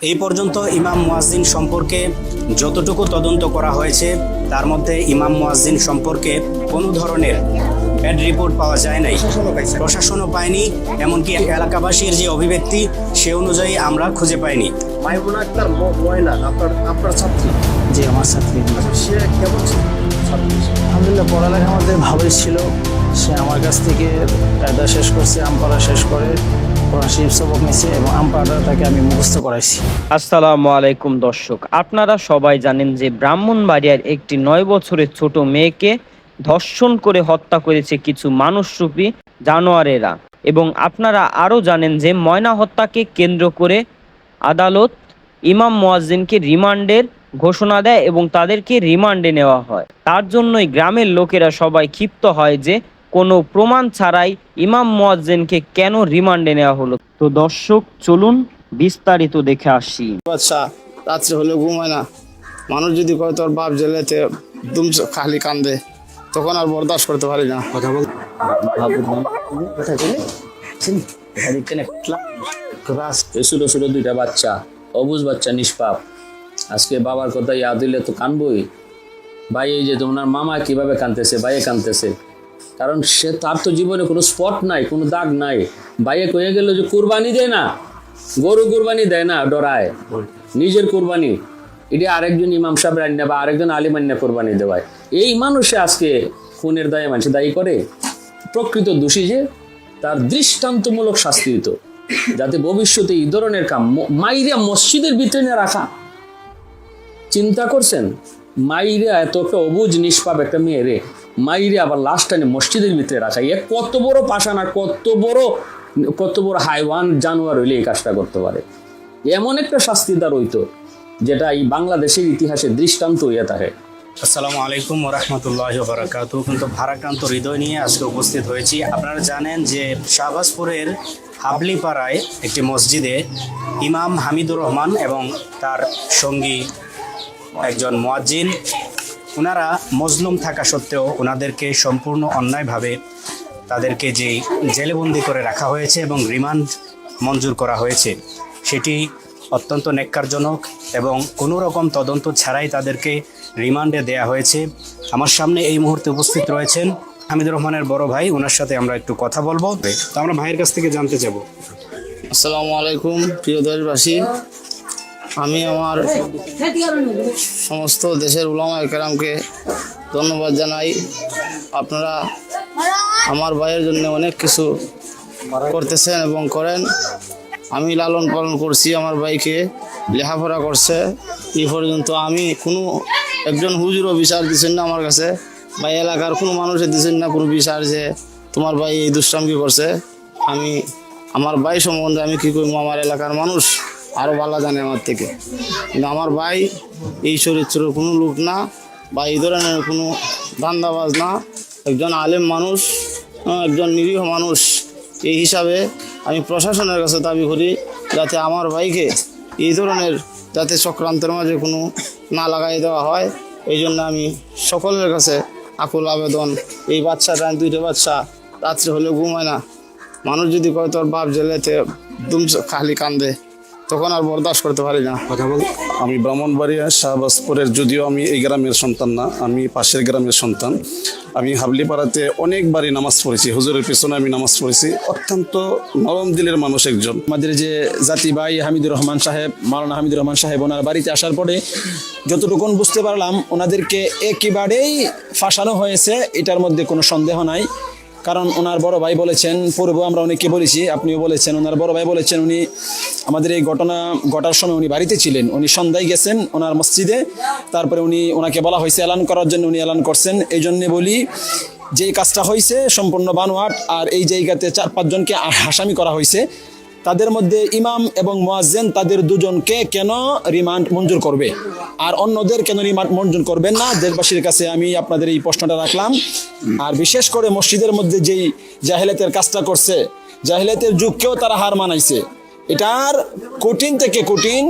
এই পর্যন্ত ইমাম মুয়াজ্জিন সম্পর্কে যতটুকু তদন্ত করা হয়েছে তার মধ্যে ইমাম মুয়াজ্জিন সম্পর্কে কোনো ধরনের ব্যাড রিপোর্ট পাওয়া যায় নাই। প্রশাসনও পায়নি এমনকি এলাকাবাসীর যে অভিব্যক্তি সে অনুযায়ী আমরা খুঁজে পাইনি। মাইমুনা আক্তার ম- ময়না আপনার আপনার ছাত্রী? যে আমার ছাত্রী। সে কেমন ছিল? ছাত্রী ছিল? আলহামদুলিল্লাহ পড়ালেখা আমাদের ভালোই ছিল। সে আমার কাছ থেকে কায়দা শেষ করছে আমপাড়া শেষ করে। কোরআন আসসালামু আলাইকুম দর্শক, আপনারা সবাই জানেন যে ব্রাহ্মণবাড়িয়ার একটি নয় বছরের ছোট মেয়েকে ধর্ষণ করে হত্যা করেছে কিছু মানুষরূপী জানোয়ারেরা। এবং আপনারা আরও জানেন যে ময়না হত্যাকে কেন্দ্র করে আদালত ইমাম মোয়াজ্জিনকে রিমান্ডের ঘোষণা দেয় এবং তাদেরকে রিমান্ডে নেওয়া হয়। তার জন্যই গ্রামের লোকেরা সবাই ক্ষিপ্ত হয় যে কোনো প্রমাণ ছাড়াই ইমাম মোয়াজ্জিনকে কেন রিমান্ডে নেওয়া হলো? তো দর্শক চলুন বিস্তারিত দেখে আসি। বাচ্চা রাত্রে হলে ঘুমায় না। মানুষ যদি কয় তোর বাপ জেলেতে দুম খালি কান্দে তখন আর বরদাস্ত করতে পারি না। এই ছোট ছোট দুইটা বাচ্চা অবুজ বাচ্চা নিষ্পাপ। আজকে বাবার কথা ইয়াদ দিলে তো কানবই। ভাই এই যে তোমার মামা কীভাবে কানতেছে? ভাইয়ে কানতেছে। কারণ সে তার তো জীবনে কোনো স্পট নাই, কোনো দাগ নাই। ভাইয়ে কয়ে গেল যে কুরবানি দেয় না, গরু কুরবানি দেয় না, ডরায়। নিজের কুরবানি। এটি আরেকজন ইমাম সাহেব রান্না বা আরেকজন আলিম আন্না কোরবানি দেওয়ায়। এই মানুষে আজকে খুনের দায়ে মানুষ দায়ী করে। প্রকৃত দোষী যে, তার দৃষ্টান্তমূলক শাস্তি দিত যাতে ভবিষ্যতে এই ধরনের কাম মাইরা মসজিদের ভিতরে রাখা। চিন্তা করছেন? মাইরা এত একটা অবুজ নিষ্পাপ একটা মেয়ে রে। মাইরে আবার লাস্ট টাইমে মসজিদের ভিতরে রাখা এ কত বড় পাশানা কত বড় কত বড় হাইওয়ান জানোয়ার হইলে এই কাজটা করতে পারে। এমন একটা শাস্তি তার হইতো, যেটা এই বাংলাদেশের ইতিহাসে দৃষ্টান্ত হইয়া থাকে। আসসালামু আলাইকুম রহমতুল্লাহ বারাকাতু কিন্তু ভারাক্রান্ত হৃদয় নিয়ে আজকে উপস্থিত হয়েছি। আপনারা জানেন যে শাহবাজপুরের হাবলিপাড়ায় একটি মসজিদে ইমাম হামিদুর রহমান এবং তার সঙ্গী একজন মোয়াজ্জিন ওনারা মজলুম থাকা সত্ত্বেও ওনাদেরকে সম্পূর্ণ অন্যায়ভাবে তাদেরকে যে জেলেবন্দি করে রাখা হয়েছে এবং রিমান্ড মঞ্জুর করা হয়েছে, সেটি অত্যন্ত নেককারজনক এবং কোনো রকম তদন্ত ছাড়াই তাদেরকে রিমান্ডে দেয়া হয়েছে। আমার সামনে এই মুহূর্তে উপস্থিত রয়েছেন হামিদুর রহমানের বড় ভাই ওনার সাথে আমরা একটু কথা বলব। তো আমরা ভাইয়ের কাছ থেকে জানতে যাব আসসালামু আলাইকুম, প্রিয় দেশবাসী। আমি আমার সমস্ত দেশের উলামা কেরামকে ধন্যবাদ জানাই। আপনারা আমার ভাইয়ের জন্য অনেক কিছু করতেছেন এবং করেন। আমি লালন পালন করছি, আমার ভাইকে লেখাপড়া করছে। এই পর্যন্ত আমি কোনো একজন হুজুরও বিচার দিচ্ছেন না আমার কাছে। বা এলাকার কোনো মানুষের দিচ্ছেন না কোনো বিচার যে তোমার ভাই এই দুষ্টামি করছে। আমি, আমার ভাই সম্বন্ধে আমি কী করব আমার এলাকার মানুষ আরও ভালো জানে আমার থেকে। কিন্তু আমার ভাই এই চরিত্রের কোনো লোক না বা এই ধরনের কোনো ধান্দাবাজ না। একজন আলেম মানুষ একজন নিরীহ মানুষ। এই হিসাবে আমি প্রশাসনের কাছে দাবি করি যাতে আমার ভাইকে এই ধরনের যাতে চক্রান্তের মাঝে কোনো না লাগাই দেওয়া হয়। এই জন্য আমি সকলের কাছে আকুল আবেদন, এই বাচ্চাটা দুইটা বাচ্চা রাত্রে হলে ঘুমায় না। মানুষ যদি কয় তোর বাপ জেলেতে দুম খালি কান্দে তখন আর বরদাস্ত করতে পারি না। কথা বল। আমি ব্রাহ্মণবাড়িয়া শাহবাজপুরের যদিও আমি এই গ্রামের সন্তান না আমি পাশের গ্রামের সন্তান। আমি হাবলিপাড়াতে অনেকবারই নামাজ পড়েছি। হুজুরের পেছনে আমি নামাজ পড়েছি। অত্যন্ত নরম দিলের মানুষ একজন। আমাদের যে জাতি ভাই হামিদুর রহমান সাহেব মাওলানা হামিদুর রহমান সাহেব ওনার বাড়িতে আসার পরে যতটুকুন বুঝতে পারলাম ওনাদেরকে একেবারেই ফাঁসানো হয়েছে এটার মধ্যে কোনো সন্দেহ নাই। কারণ ওনার বড় ভাই বলেছেন পূর্ব আমরা অনেককে বলেছি, আপনিও বলেছেন, ওনার বড় ভাই বলেছেন, উনি আমাদের এই ঘটনা ঘটার সময় উনি বাড়িতে ছিলেন। উনি সন্ধ্যায় গেছেন ওনার মসজিদে, তারপরে উনি ওনাকে বলা হয়েছে, এলান করার জন্য উনি এলান করছেন। এই জন্যে বলি, যেই কাজটা হয়েছে, সম্পূর্ণ বানোয়াট, আর এই জায়গাতে চার পাঁচজনকে আসামি করা হয়েছে। তাদের মধ্যে ইমাম এবং মোয়াজেন তাদের দুজনকে কেন রিমান্ড মঞ্জুর করবে? আর অন্যদের কেন রিমান্ড মঞ্জুর করবেন না? দেশবাসীর কাছে আমি আপনাদের এই প্রশ্নটা রাখলাম। আর বিশেষ করে মসজিদের মধ্যে যেই জাহেলেতের কাজটা করছে, জাহিলাতের যুগকেও তারা হার মানাইছে। এটার কঠিন থেকে কঠিন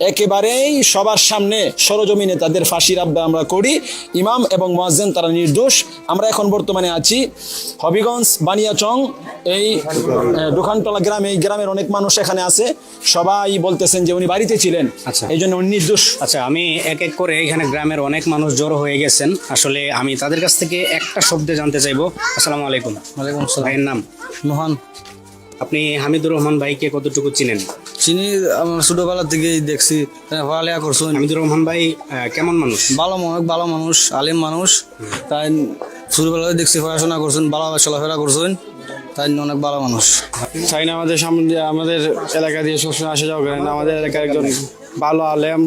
একেবারেই সবার সামনে সরজমিনে তাদের ফাঁসির আব্বা আমরা করি। ইমাম এবং মোয়াজ্জেন তারা নির্দোষ। আমরা এখন বর্তমানে আছি হবিগঞ্জ বানিয়াচং। এই আহ, দোকানতলা গ্রামে এই গ্রামের অনেক মানুষ এখানে আছে। সবাই বলতেছেন যে উনি বাড়িতে ছিলেন। আচ্ছা। এই জন্য উনি নির্দোষ। আচ্ছা আমি এক এক করে এখানে গ্রামের অনেক মানুষ জড়ো হয়ে গেছেন। আসলে আমি তাদের কাছ থেকে একটা শব্দে জানতে চাইব। আসসালামু আলাইকুম। ওয়ালাইকুম আসসালাম। ভাইয়ের নাম? মোহন আপনি হামিদুর রহমান ভাইকে কতটুকু চিনেন? চিনি আমার ছোটবেলা থেকেই দেখছি। পড়ালেখা করছেন হামিদুর রহমান ভাই কেমন মানুষ? ভালো অনেক ভালো মানুষ আলিম মানুষ। তাই ছোটবেলায় দেখছি পড়াশোনা করছেন ভালো চলাফেরা করছেন। তাই অনেক ভালো মানুষ। চাই না আমাদের সামনে আমাদের এলাকা দিয়ে সবসময় আসা যাওয়া করেন আমাদের এলাকার একজন ভালো আলেম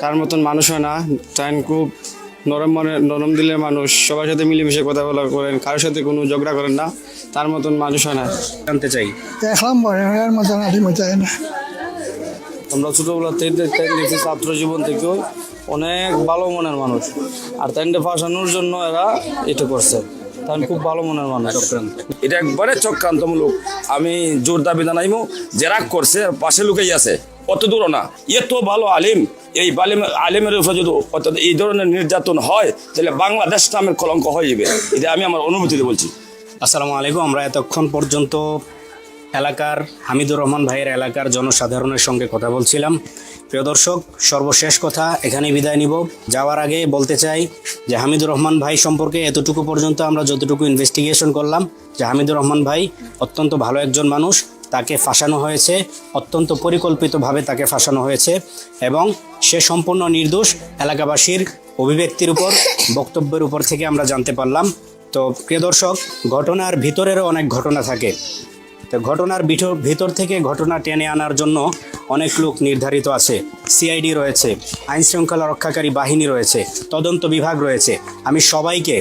তার মতন মানুষ হয় না। চাইন খুব নরম মনে নরম দিলের মানুষ সবার সাথে মিলেমিশে কথা বলা করেন কারোর সাথে কোনো ঝগড়া করেন না তার মতন মানুষ হয় না। জানতে চাই। দেখলাম নাটি না। আমরা ছোটোবেলা থেকে দেখছি ছাত্র জীবন থেকেও অনেক ভালো মনের মানুষ। আর তাইনটা ফাঁসানোর জন্য এরা এটা করছে। তাই খুব ভালো মনের মানুষ। এটা একবারে চক্রান্তমূলক। আমি জোর দাবি জানাইমু যে রাগ করছে পাশে লুকাই আছে। অত দূর না। এত ভালো আলিম, এই বালিম আলিমের উপরে যদি অত এই ধরনের নির্যাতন হয়, তাহলে বাংলাদেশ নামের কলঙ্ক হয়ে যাবে। এটা আমি আমার অনুভূতিতে বলছি। আসসালামু আলাইকুম। আমরা এতক্ষণ পর্যন্ত এলাকার হামিদুর রহমান ভাইয়ের এলাকার জনসাধারণের সঙ্গে কথা বলছিলাম। প্রিয় দর্শক, সর্বশেষ কথা, এখানেই বিদায় নিব। যাওয়ার আগে বলতে চাই যে হামিদুর রহমান ভাই সম্পর্কে এতটুকু পর্যন্ত আমরা যতটুকু ইনভেস্টিগেশন করলাম, যে হামিদুর রহমান ভাই অত্যন্ত ভালো একজন মানুষ। তাকে ফাঁসানো হয়েছে, অত্যন্ত পরিকল্পিতভাবে তাকে ফাঁসানো হয়েছে এবং সে সম্পূর্ণ নির্দোষ এলাকাবাসীর অভিব্যক্তির উপর, বক্তব্যের উপর থেকে আমরা জানতে পারলাম। তো প্রিয় দর্শক, ঘটনার ভিতরেরও অনেক ঘটনা থাকে। তো ঘটনার ভিতর থেকে ঘটনা টেনে আনার জন্য অনেক লোক নির্ধারিত আছে। সিআইডি রয়েছে আইন শৃঙ্খলা রক্ষাকারী বাহিনী রয়েছে, তদন্ত বিভাগ রয়েছে। আমি সবাইকে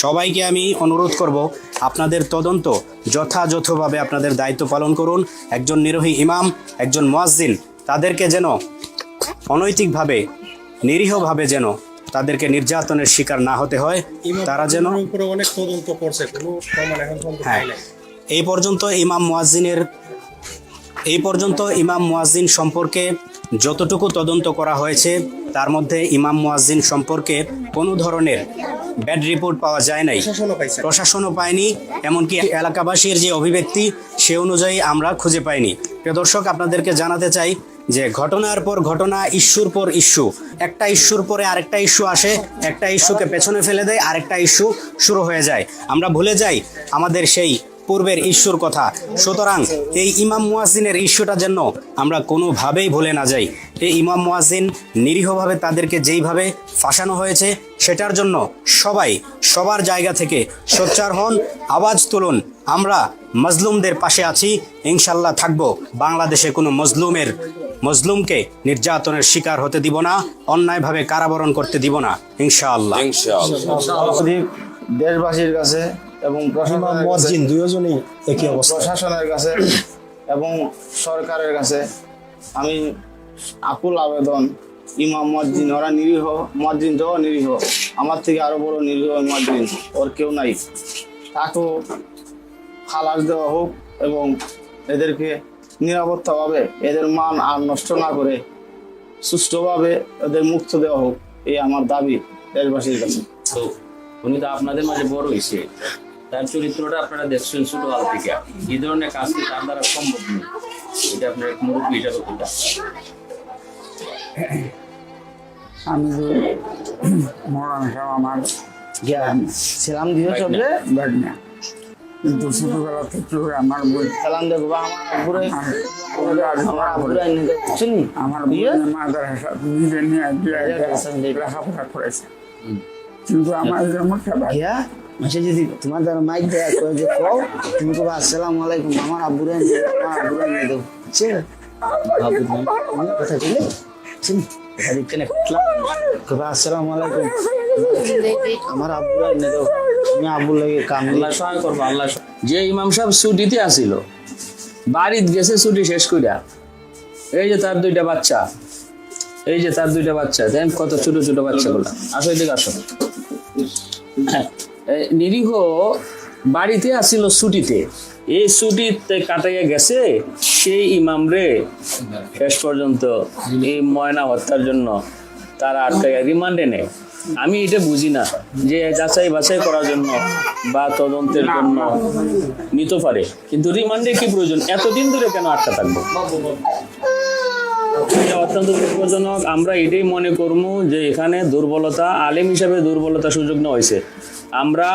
সবাইকে আমি অনুরোধ করব আপনাদের তদন্ত যথাযথভাবে আপনাদের দায়িত্ব পালন করুন। একজন নিরোহী ইমাম একজন মুয়াজ্জিন তাদেরকে যেন অনৈতিকভাবে নিরীহভাবে যেন তাদেরকে নির্যাতনের শিকার না হতে হয় তারা যেন অনেক তদন্ত করছে হ্যাঁ। এই পর্যন্ত ইমাম মুয়াজ্জিনের এই পর্যন্ত ইমাম মুয়াজ্জিন সম্পর্কে যতটুকু তদন্ত করা হয়েছে তার মধ্যে ইমাম মুয়াজ্জিন সম্পর্কে কোনো ধরনের ব্যাড রিপোর্ট পাওয়া যায় নাই। প্রশাসনও প্রশাসনও পায়নি এমনকি এলাকাবাসীর যে অভিব্যক্তি সে অনুযায়ী আমরা খুঁজে পাইনি। প্রিয় দর্শক আপনাদেরকে জানাতে চাই যে ঘটনার পর ঘটনা ইস্যুর পর ইস্যু। একটা ইস্যুর পরে আরেকটা ইস্যু আসে একটা ইস্যুকে পেছনে ফেলে দেয় আরেকটা ইস্যু শুরু হয়ে যায়। আমরা ভুলে যাই আমাদের সেই পূর্বের ঈশ্বর কথা। সুতরাং এই ইমাম মুয়াজ্জিনের ইস্যুটা যেন আমরা কোনোভাবেই ভুলে না যাই। এই ইমাম মুয়াজ্জিন নিরীহভাবে তাদেরকে যেইভাবে ফাঁসানো হয়েছে সেটার জন্য সবাই সবার জায়গা থেকে সোচ্চার হন আওয়াজ তুলুন আমরা মজলুমদের পাশে আছি ইনশাল্লাহ থাকব। বাংলাদেশে কোনো মজলুমের মজলুমকে নির্যাতনের শিকার হতে দিব না অন্যায়ভাবে কারাবরণ করতে দিব না ইনশাআল্লাহ। দেশবাসীর কাছে এবং মসজিদ দুজনই একই অবস্থা। প্রশাসনের কাছে এবং সরকারের কাছে আমি আকুল আবেদন ইমাম মসজিদ ওরা নিরীহ মসজিদ তো নিরীহ। আমার থেকে আরও বড় নিরীহ মসজিদ ওর কেউ নাই। তাকেও খালাস দেওয়া হোক এবং এদেরকে নিরাপত্তাভাবে এদের মান আর নষ্ট না করে সুষ্ঠুভাবে এদের মুক্ত দেওয়া হোক এই আমার দাবি দেশবাসীর কাছে। তো উনি তো আপনাদের মাঝে বড় হয়েছে তার চরিত্রটা আপনারা দেখছেন ছোটকাল থেকে এই ধরনের কাজ কি তার দ্বারা সম্ভব নয়। এটা আপনার এক মুরব্বী হিসাবে কোনটা আমি যে মরান সাহেব আমার সালাম দিও সবে বাড়ি না কিন্তু ছোটবেলা থেকে আমার বই সালাম দেখো বা আমার দেয়। দিয়ে? মাদ্রাসা নিজে নিয়ে লেখাপড়া করেছে। কিন্তু আমার যেমন মাসে যদি তোমার দ্বারা মাইক দেয়া করে যে কও তুমি কবা আসসালামু আলাইকুম আমার আব্বুরে আমার আব্বুরে এনে দেও বুঝছে আব্বু তোমার কথা বলে? চিনি কথা দিতে না আসসালামু আলাইকুম আমার আব্বুরে এনে দেও তুমি আব্বুর লাগে কাম আল্লাহ সহায় করব আল্লাহ যে ইমাম সাহেব ছুটিতে আসিল বাড়িত গেছে ছুটি শেষ করিয়া এই যে তার দুইটা বাচ্চা এই যে তার দুইটা বাচ্চা দেন কত ছোট ছোট বাচ্চাগুলো। আসো এদিকে আসো। হ্যাঁ, নিরীহ বাড়িতে আসিল ছুটিতে। এই ছুটিতে কাটাইয়া গেছে সেই ইমাম রে। শেষ পর্যন্ত এই ময়না হত্যার জন্য তারা আটকায় রিমান্ডে নেয় আমি এটা বুঝি না যে যাচাই বাছাই করার জন্য বা তদন্তের জন্য নিতে পারে। কিন্তু রিমান্ডে কি প্রয়োজন? এতদিন ধরে কেন আটকা থাকব? অত্যন্ত আমরা এটাই মনে করব যে এখানে দুর্বলতা, আলেম হিসাবে দুর্বলতা সুযোগ নেওয়া হয়েছে। আমরা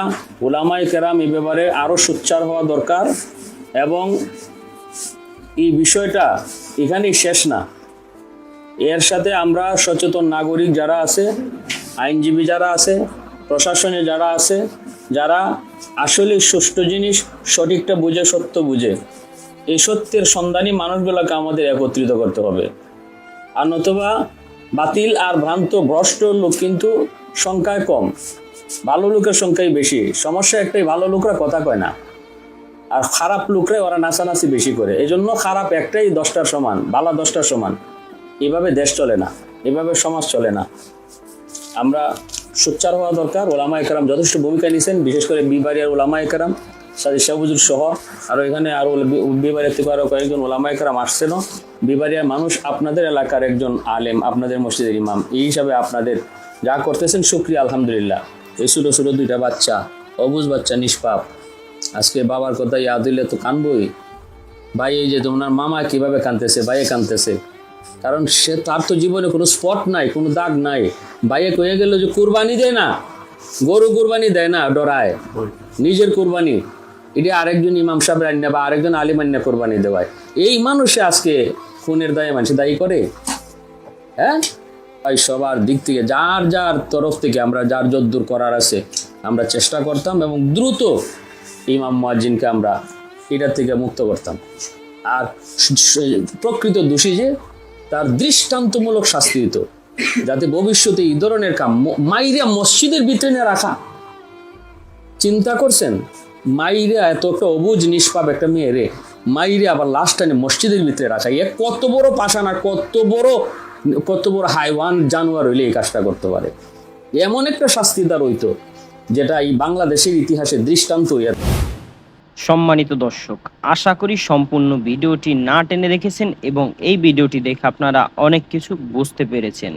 ওলামাই কেরাম এই ব্যাপারে আরও সোচ্চার হওয়া দরকার এবং এই বিষয়টা এখানেই শেষ না। এর সাথে আমরা সচেতন নাগরিক যারা আছে, আইনজীবী যারা আছে, প্রশাসনে যারা আছে, যারা আসলে সুষ্ঠু জিনিস, সঠিকটা বুঝে, সত্য বুঝে, এই সত্যের সন্ধানী মানুষগুলোকে আমাদের একত্রিত করতে হবে। আর নতুবা বাতিল আর ভ্রান্ত ভ্রষ্ট লোক কিন্তু সংখ্যায় কম। ভালো লোকের সংখ্যাই বেশি। সমস্যা একটাই, ভালো লোকরা কথা কয় না। আর খারাপ লোকরাই ওরা নাচানাচি বেশি করে। এই জন্য খারাপ একটাই দশটার সমান ভালো দশটার সমান। এভাবে দেশ চলে না, এভাবে সমাজ চলে না। আমরা সোচ্চার হওয়া দরকার। ওলামা একরাম যথেষ্ট ভূমিকা নিয়েছেন, বিশেষ করে বিবারিয়ার ওলামা একরাম। সাদি শাহবুজুর সহ আরও এখানে আরও বিবারিয়ার থেকে আরও কয়েকজন ওলামা একরাম আসছেনও বিবারিয়ার মানুষ আপনাদের এলাকার একজন আলেম আপনাদের মসজিদের ইমাম। এই হিসাবে আপনাদের যা করতেছেন শুক্রিয়া আলহামদুলিল্লাহ। এই ছোটো ছোটো দুইটা বাচ্চা অবুজ বাচ্চা নিষ্পাপ। আজকে বাবার কথা ইয়াদ দিলে তো কানবই। ভাই এই যে তোমার মামা কীভাবে কানতেছে ভাইয়ে কানতেছে? কারণ সে তার তো জীবনে কোনো স্পট নাই কোনো দাগ নাই। ভাইয়ে কয়ে গেল যে কুরবানি দেয় না গরু কুরবানি দেয় না ডরায়। নিজের কুরবানি। এটি আরেকজন ইমাম সাহেব রান্না বা আরেকজন আলিম আন্না কোরবানি দেওয়ায় এই মানুষে আজকে খুনের দায়ে মানুষ দায়ী করে। হ্যাঁ? তাই সবার দিক থেকে, যার যার তরফ থেকে আমরা যার যদ্দূর করার আছে, আমরা চেষ্টা করতাম এবং দ্রুত ইমাম মুয়াজ্জিনকে আমরা এটার থেকে মুক্ত করতাম। আর প্রকৃত দোষী যে, তার দৃষ্টান্তমূলক শাস্তি দিত। যাতে ভবিষ্যতে এই ধরনের কাম ম- মাইরা মসজিদের ভিতরে রাখা। চিন্তা করছেন? মাইরা এত অবুজ নিষ্পাপ একটা মেয়ে রে। মাইরে আবার লাস্ট টাইমে মসজিদের ভিতরে রাখা। এ কত বড় পাশান কত বড় কত বড় হাইওয়ান জানোয়ার হইলে এই কাজটা করতে পারে। এমন একটা শাস্তি তার হইতো, যেটা এই বাংলাদেশের ইতিহাসে দৃষ্টান্ত হইয়া সম্মানিত দর্শক, আশা করি সম্পূর্ণ ভিডিওটি না টেনে রেখেছেন এবং এই ভিডিওটি দেখে আপনারা অনেক কিছু বুঝতে পেরেছেন।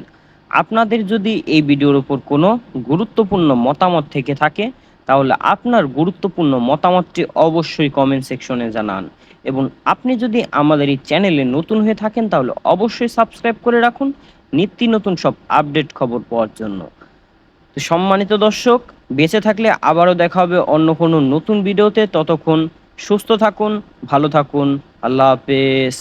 আপনাদের যদি এই ভিডিওর উপর কোনো গুরুত্বপূর্ণ মতামত থেকে থাকে তাহলে আপনার গুরুত্বপূর্ণ মতামতটি অবশ্যই কমেন্ট সেকশনে জানান। এবং আপনি যদি আমাদের এই চ্যানেলে নতুন হয়ে থাকেন, তাহলে অবশ্যই সাবস্ক্রাইব করে রাখুন নিত্য নতুন সব আপডেট খবর পাওয়ার জন্য। তো সম্মানিত দর্শক, বেঁচে থাকলে আবারও দেখা হবে অন্য কোনো নতুন ভিডিওতে ততক্ষণ সুস্থ থাকুন, ভালো থাকুন, আল্লাহ হাফেজ।